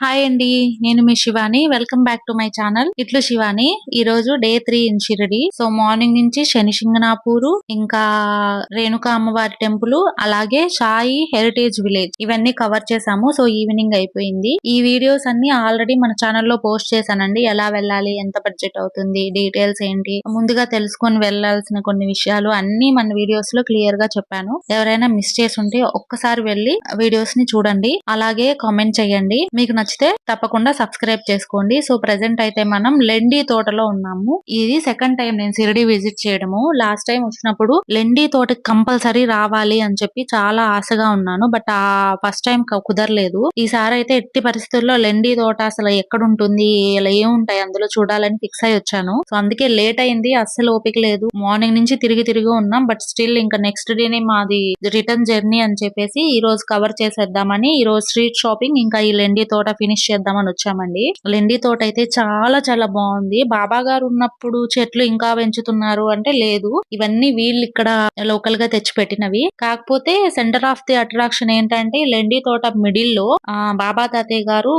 Hi అండి నేను మీ Shivani. Welcome back to my channel. ఇట్లు శివాని ఈ రోజు day three in Shirdi. So morning నుంచి శని సింగనాపూరు ఇంకా రేణుకా అమ్మవారి టెంపుల్ అలాగే సాయి హెరిటేజ్ విలేజ్ ఇవన్నీ కవర్ చేసాము సో ఈవినింగ్ అయిపోయింది. ఈ వీడియోస్ అన్ని ఆల్రెడీ మన ఛానల్లో పోస్ట్ చేశానండి. ఎలా వెళ్ళాలి ఎంత బడ్జెట్ అవుతుంది డీటెయిల్స్ ఏంటి ముందుగా తెలుసుకొని వెళ్ళాల్సిన కొన్ని విషయాలు అన్ని మన వీడియోస్లో క్లియర్గా చెప్పాను. ఎవరైనా మిస్ చేసి ఉంటే ఒక్కసారి వెళ్ళి వీడియోస్ని చూడండి. అలాగే కామెంట్ చేయండి. మీకు నచ్చితే తప్పకుండా సబ్స్క్రైబ్ చేసుకోండి. సో ప్రెసెంట్ అయితే మనం లెండి తోటలో ఉన్నాము. ఇది సెకండ్ టైం నేను షిరిడి విజిట్ చేయడము. లాస్ట్ టైం వచ్చినప్పుడు లెండి తోటకి కంపల్సరీ రావాలి అని చెప్పి చాలా ఆశగా ఉన్నాను. బట్ ఆ ఫస్ట్ టైం కుదరలేదు. ఈసారి అయితే ఎట్టి పరిస్థితుల్లో లెండి తోట అసలు ఎక్కడుంటుంది ఇలా ఏముంటాయి అందులో చూడాలని ఫిక్స్ అయి వచ్చాను. సో అందుకే లేట్ అయింది. అస్సలు ఓపిక లేదు. మార్నింగ్ నుంచి తిరిగి తిరిగి ఉన్నాం. బట్ స్టిల్ ఇంకా నెక్స్ట్ డేనే మాది రిటర్న్ జర్నీ అని చెప్పేసి ఈ రోజు కవర్ చేసేద్దామని ఈ రోజు స్ట్రీట్ షాపింగ్ ఇంకా ఈ లెండి తోట ఫినిష్ చేద్దామని వచ్చామండి. లెండి తోట అయితే చాలా చాలా బాగుంది. బాబా గారు ఉన్నప్పుడు చెట్లు ఇంకా పెంచుతున్నారు అంటే లేదు. ఇవన్నీ వీళ్ళు ఇక్కడ లోకల్గా తెచ్చి పెట్టినవి కాకపోతే సెంటర్ ఆఫ్ ది అట్రాక్షన్ ఏంటంటే లెండి తోట మిడిల్లో ఆ బాబా తాతయ్య గారు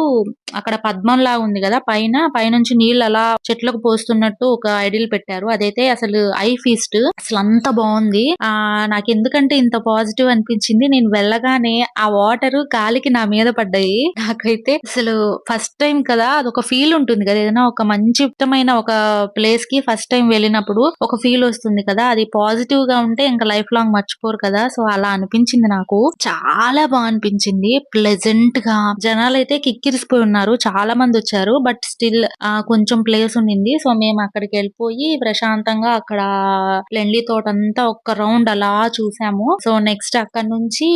అక్కడ పద్మం లాగా ఉంది కదా పైన పైనుంచి నీళ్ళు అలా చెట్లకు పోస్తున్నట్టు ఒక ఐడిల్ పెట్టారు. అదైతే అసలు ఐ ఫీస్ట్ అసలు అంత బాగుంది. ఆ నాకు ఎందుకంటే ఇంత పాజిటివ్ అనిపించింది. నేను వెళ్ళగానే ఆ వాటర్ గాలికి నా మీద పడ్డాయి. నాకైతే అసలు ఫస్ట్ టైం కదా అదొక ఫీల్ ఉంటుంది కదా. ఏదైనా ఒక మంచి ఇష్టమైన ఒక ప్లేస్కి ఫస్ట్ టైం వెళ్ళినప్పుడు ఒక ఫీల్ వస్తుంది కదా. అది పాజిటివ్గా ఉంటే ఇంకా లైఫ్ లాంగ్ మర్చిపోరు కదా. సో అలా అనిపించింది నాకు. చాలా బాగా అనిపించింది. ప్లెజెంట్గా. జనాలు అయితే కిక్కిరిసిపోయి ఉన్నారు. చాలా మంది వచ్చారు. బట్ స్టిల్ కొంచెం ప్లేస్ ఉండింది. సో మేము అక్కడికి వెళ్ళిపోయి ప్రశాంతంగా అక్కడ లెండి తోట అంతా ఒక రౌండ్ అలా చూసాము. సో నెక్స్ట్ అక్కడ నుంచి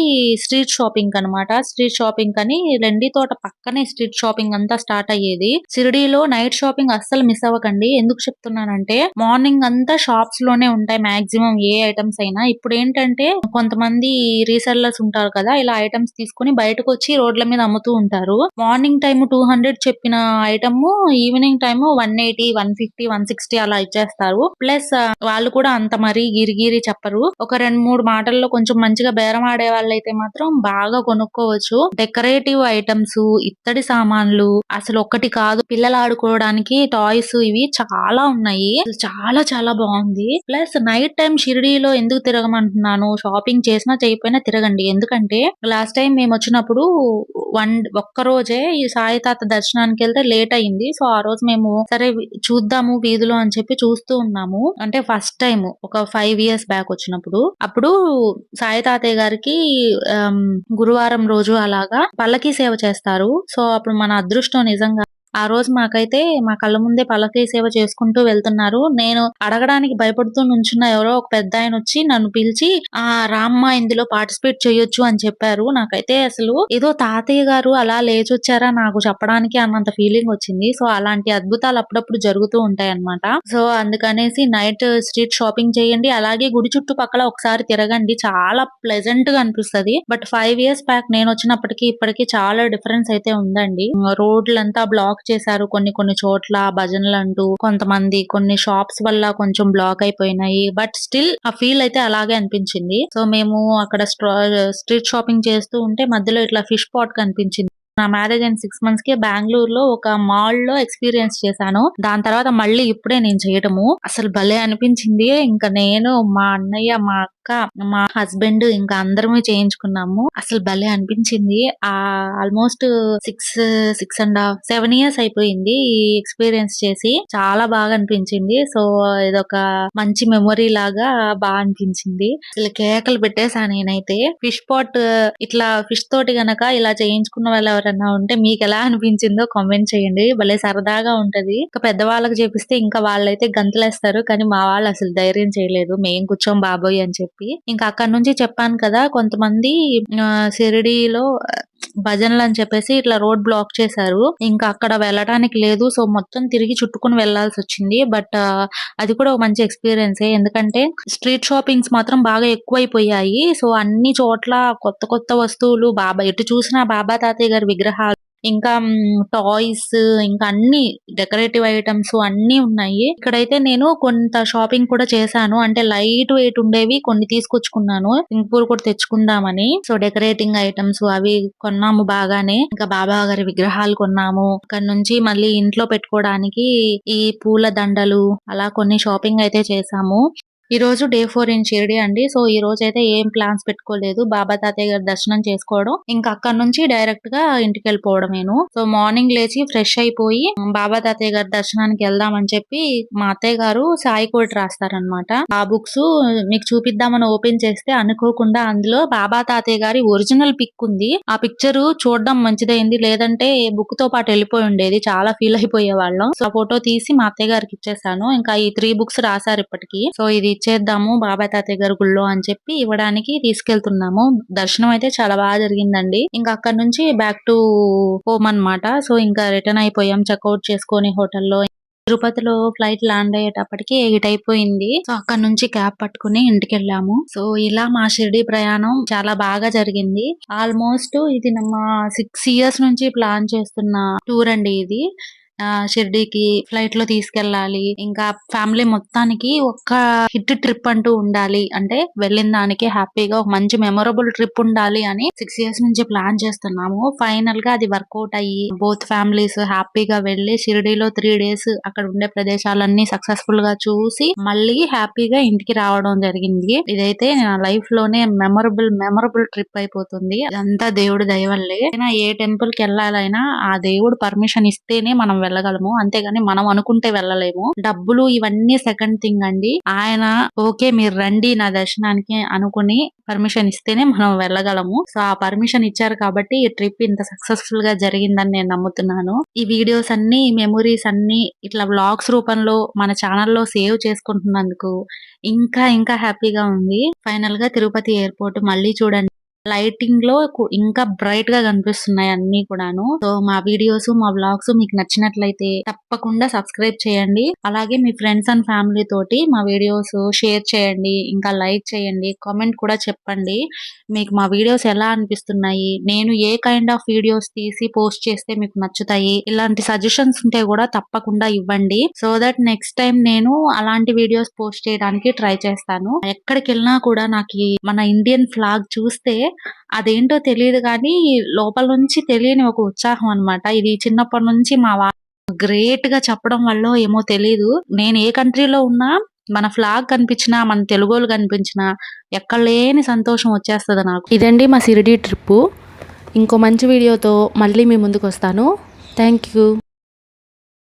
స్ట్రీట్ షాపింగ్ అన్నమాట. స్ట్రీట్ షాపింగ్ అని లెండి తోట పక్కనే స్ట్రీట్ షాపింగ్ అంతా స్టార్ట్ అయ్యేది. షిరిడీలో నైట్ షాపింగ్ అస్సలు మిస్ అవ్వకండి. ఎందుకు చెప్తున్నానంటే మార్నింగ్ అంతా షాప్స్లోనే ఉంటాయి మాక్సిమం ఏ ఐటమ్స్ అయినా. ఇప్పుడు ఏంటంటే కొంతమంది రీసెల్లర్స్ ఉంటారు కదా ఇలా ఐటమ్స్ తీసుకుని బయటకు వచ్చి రోడ్ల మీద అమ్ముతూ ఉంటారు. మార్నింగ్ టైం టూ హండ్రెడ్ చెప్పిన item evening time one eighty one fifty one sixty అలా ఇచ్చేస్తారు. ప్లస్ వాళ్ళు కూడా అంత మరీ గిరిగిరి చెప్పరు. ఒక రెండు మూడు మాటల్లో కొంచెం మంచిగా బేరం ఆడే వాళ్ళైతే మాత్రం బాగా కొనుక్కోవచ్చు. డెకరేటివ్ ఐటమ్స్ ఇత్తడి సామాన్లు అసలు ఒక్కటి కాదు. పిల్లలు ఆడుకోవడానికి టాయ్స్ ఇవి చాలా ఉన్నాయి. చాలా చాలా బాగుంది. ప్లస్ నైట్ టైం షిరిడీలో ఎందుకు తిరగమంటున్నాను? షాపింగ్ చేసినా చేయకపోయినా తిరగండి. ఎందుకంటే లాస్ట్ టైం మేము వచ్చినప్పుడు వన్ ఒక్క రోజే ఈ సాయి తాత దర్శనానికి వెళ్తే లేట్ అయింది. సో ఆ రోజు మేము సరే చూద్దాము వీధిలో అని చెప్పి చూస్తూ ఉన్నాము. అంటే ఫస్ట్ టైం ఒక ఫైవ్ ఇయర్స్ బ్యాక్ వచ్చినప్పుడు. అప్పుడు సాయి తాతయ్య గారికి గురువారం రోజు అలాగా పల్లకి సేవ చేస్తారు. సో అప్పుడు మన అదృష్టం నిజంగా ఆ రోజు మాకైతే మా కళ్ళ ముందే పల్లకి సేవ చేసుకుంటూ వెళ్తున్నారు. నేను అడగడానికి భయపడుతూ నుంచున్న ఎవరో ఒక పెద్ద ఆయన వచ్చి నన్ను పిలిచి ఆ రామ్మ ఇందులో పార్టిసిపేట్ చేయొచ్చు అని చెప్పారు. నాకైతే అసలు ఏదో తాతయ్య గారు అలా లేచొచ్చారా నాకు చెప్పడానికి అన్నంత ఫీలింగ్ వచ్చింది. సో అలాంటి అద్భుతాలు అప్పుడప్పుడు జరుగుతూ ఉంటాయి అన్నమాట సో అందుకనేసి నైట్ స్ట్రీట్ షాపింగ్ చేయండి అలాగే గుడి చుట్టుపక్కల ఒకసారి తిరగండి. చాలా ప్లెజెంట్గా అనిపిస్తది. బట్ ఫైవ్ ఇయర్స్ బ్యాక్ నేను వచ్చినప్పటికీ ఇప్పటికి చాలా డిఫరెన్స్ అయితే ఉందండి. రోడ్లంతా బ్లాక్ చేశారు. కొన్ని కొన్ని చోట్ల భజనలు అంటూ కొంతమంది కొన్ని షాప్స్ వల్ల కొంచెం బ్లాక్ అయిపోయినాయి. బట్ స్టిల్ ఆ ఫీల్ అయితే అలాగే అనిపించింది. సో మేము అక్కడ స్ట్రీట్ షాపింగ్ చేస్తూ ఉంటే మధ్యలో ఇట్లా ఫిష్ పాట్ కనిపించింది. నా మ్యారేజ్ అయిన సిక్స్ మంత్స్కి బెంగళూరు లో ఒక మాల్లో ఎక్స్పీరియన్స్ చేశాను. దాని తర్వాత మళ్ళీ ఇప్పుడే నేను చేయటము. అసలు భలే అనిపించింది. ఇంకా నేను మా అన్నయ్య మా అక్క మా హస్బెండ్ ఇంకా అందరమే చేయించుకున్నాము. అసలు భలే అనిపించింది. ఆ almost six six and half seven years అయిపోయింది ఈ ఎక్స్పీరియన్స్ చేసి. చాలా బాగా అనిపించింది. సో ఇదొక మంచి మెమొరీ లాగా బాగా అనిపించింది. అసలు కేకలు పెట్టేసా నేనైతే. ఫిష్ పాట్ ఇట్లా ఫిష్ తోటి గనక ఇలా చేయించుకున్న వాళ్ళు ఎవరైనా ఉంటే మీకు ఎలా అనిపించిందో కామెంట్ చేయండి. భలే సరదాగా ఉంటది. ఇంకా పెద్దవాళ్ళకి చేపిస్తే ఇంకా వాళ్ళైతే గంతులేస్తారు. కానీ మా వాళ్ళు అసలు ధైర్యం చేయలేదు. మేం కూర్చోం బాబోయ్ అని చెప్పి. ఇంకా అక్కడ నుంచి చెప్పాను కదా కొంతమంది ఆ, షిరిడీలో భజనలు అని చెప్పేసి ఇట్లా రోడ్ బ్లాక్ చేశారు. ఇంకా అక్కడ వెళ్ళడానికి లేదు. సో మొత్తం తిరిగి చుట్టుకుని వెళ్ళాల్సి వచ్చింది. బట్ అది కూడా ఒక మంచి ఎక్స్పీరియన్స్. ఎందుకంటే స్ట్రీట్ షాపింగ్స్ మాత్రం బాగా ఎక్కువైపోయాయి. సో అన్ని చోట్ల కొత్త కొత్త వస్తువులు బాబా ఎటు చూసినా బాబా తాతయ్య గారి విగ్రహాలు ఇంకా టాయ్స్ ఇంకా అన్ని డెకరేటివ్ ఐటమ్స్ అన్ని ఉన్నాయి. ఇక్కడైతే నేను కొంత షాపింగ్ కూడా చేశాను. అంటే లైట్ వెయిట్ ఉండేవి కొన్ని తీసుకొచ్చుకున్నాను. ఇంకూరు కూడా తెచ్చుకుందామని. సో డెకరేటింగ్ ఐటమ్స్ అవి కొన్నాము బాగానే. ఇంకా బాబా గారి విగ్రహాలు కొన్నాము. అక్కడ నుంచి మళ్ళీ ఇంట్లో పెట్టుకోవడానికి ఈ పూల దండలు అలా కొన్ని షాపింగ్ అయితే చేశాము. ఈ రోజు డే ఫోర్ ఇన్ షిరిడి అండి. సో ఈ రోజు అయితే ఏం ప్లాన్స్ పెట్టుకోలేదు. బాబా తాతయ్య గారి దర్శనం చేసుకోవడం. ఇంకా అక్కడ నుంచి డైరెక్ట్గా ఇంటికి వెళ్ళిపోవడమేను సో మార్నింగ్ లేచి ఫ్రెష్ అయిపోయి బాబా తాతయ్య గారి దర్శనానికి వెళ్దామని చెప్పి మా అత్తయ్య గారు సాయి కోటి రాస్తారనమాట ఆ బుక్స్ మీకు చూపిద్దామని ఓపెన్ చేస్తే అనుకోకుండా అందులో బాబా తాతయ్య గారి ఒరిజినల్ పిక్ ఉంది. ఆ పిక్చర్ చూడడం మంచిదైంది. లేదంటే బుక్తో పాటు వెళ్ళిపోయి ఉండేది. చాలా ఫీల్ అయిపోయే వాళ్ళం సో ఫోటో తీసి మా అత్తయ్య గారికి ఇచ్చేసాను. ఇంకా ఈ త్రీ బుక్స్ రాశారు ఇప్పటికి. సో ఇది ఇచ్చేద్దాము బాబాయ్ తాతయ్య గారి గుళ్ళో అని చెప్పి ఇవ్వడానికి తీసుకెళ్తున్నాము. దర్శనం అయితే చాలా బాగా జరిగిందండి. ఇంకా అక్కడ నుంచి బ్యాక్ టు హోమ్ అన్నమాట. సో ఇంకా రిటర్న్ అయిపోయాం చెక్అవుట్ చేసుకొని హోటల్లో తిరుపతిలో ఫ్లైట్ ల్యాండ్ అయ్యేటప్పటికి ఎయిట్ అయిపోయింది. సో అక్కడ నుంచి క్యాబ్ పట్టుకుని ఇంటికి వెళ్ళాము. సో ఇలా మా షిరిడి ప్రయాణం చాలా బాగా జరిగింది. ఆల్మోస్ట్ ఇది మా సిక్స్ ఇయర్స్ నుంచి ప్లాన్ చేస్తున్న టూర్ అండి ఇది. షిర్డీకి ఫ్లైట్లో తీసుకెళ్ళాలి ఇంకా ఫ్యామిలీ మొత్తానికి ఒక్క హిట్ ట్రిప్ అంటూ ఉండాలి. అంటే వెళ్ళిన దానికి హ్యాపీగా ఒక మంచి మెమొరబుల్ ట్రిప్ ఉండాలి అని సిక్స్ ఇయర్స్ నుంచి ప్లాన్ చేస్తున్నాము. ఫైనల్గా అది వర్కౌట్ అయ్యి బోత్ ఫ్యామిలీస్ హ్యాపీగా వెళ్ళి షిరిడీలో త్రీ డేస్ అక్కడ ఉండే ప్రదేశాలన్నీ సక్సెస్ఫుల్గా చూసి మళ్ళీ హ్యాపీగా ఇంటికి రావడం జరిగింది. ఇదైతే నా లైఫ్లోనే మెమొరబుల్ మెమొరబుల్ ట్రిప్ అయిపోతుంది. అదంతా దేవుడి దయవల్లే. అయినా ఏ టెంపుల్కి వెళ్ళాలైనా ఆ దేవుడు పర్మిషన్ ఇస్తేనే మనం వెళ్ళగలము. అంతేగాని మనం అనుకుంటే వెళ్ళలేము. డబ్బులు ఇవన్నీ సెకండ్ థింగ్ అండి. ఆయన ఓకే మీరు రండి నా దర్శనానికి అనుకుని పర్మిషన్ ఇస్తేనే మనం వెళ్ళగలము. సో ఆ పర్మిషన్ ఇచ్చారు కాబట్టి ఈ ట్రిప్ ఇంత సక్సెస్ఫుల్గా జరిగిందని నేను నమ్ముతున్నాను. ఈ వీడియోస్ అన్ని మెమొరీస్ అన్ని ఇట్లా వ్లాగ్స్ రూపంలో మన ఛానల్లో సేవ్ చేసుకుంటున్నందుకు ఇంకా ఇంకా హ్యాపీగా ఉంది. ఫైనల్గా తిరుపతి ఎయిర్పోర్ట్ మళ్ళీ చూడండి. లైటింగ్లో ఇంకా బ్రైట్గా కనిపిస్తున్నాయి అన్ని కూడాను. సో మా వీడియోస్ మా బ్లాగ్స్ మీకు నచ్చినట్లయితే తప్పకుండా సబ్స్క్రైబ్ చేయండి. అలాగే మీ ఫ్రెండ్స్ అండ్ ఫ్యామిలీ తోటి మా వీడియోస్ షేర్ చేయండి. ఇంకా లైక్ చేయండి. కామెంట్ కూడా చెప్పండి. మీకు మా వీడియోస్ ఎలా అనిపిస్తున్నాయి? నేను ఏ కైండ్ ఆఫ్ వీడియోస్ తీసి పోస్ట్ చేస్తే మీకు నచ్చుతాయి? ఇలాంటి సజెషన్స్ ఉంటే కూడా తప్పకుండా ఇవ్వండి. సో దట్ నెక్స్ట్ టైం నేను అలాంటి వీడియోస్ పోస్ట్ చేయడానికి ట్రై చేస్తాను. ఎక్కడికి వెళ్ళినా కూడా నాకు మన ఇండియన్ ఫ్లాగ్ చూస్తే అదేంటో తెలియదు కానీ లోపల నుంచి తెలియని ఒక ఉత్సాహం అనమాట ఇది చిన్నప్పటి నుంచి మా వా గ్రేట్గా చెప్పడం వల్ల ఏమో తెలియదు నేను ఏ కంట్రీలో ఉన్నా మన ఫ్లాగ్ కనిపించినా మన తెలుగోలు కనిపించినా ఎక్కడ లేని సంతోషం వచ్చేస్తుంది నాకు. ఇదండి మా సిరిడి ట్రిప్పు. ఇంకో మంచి వీడియోతో మళ్ళీ మీ ముందుకు వస్తాను థ్యాంక్ యూ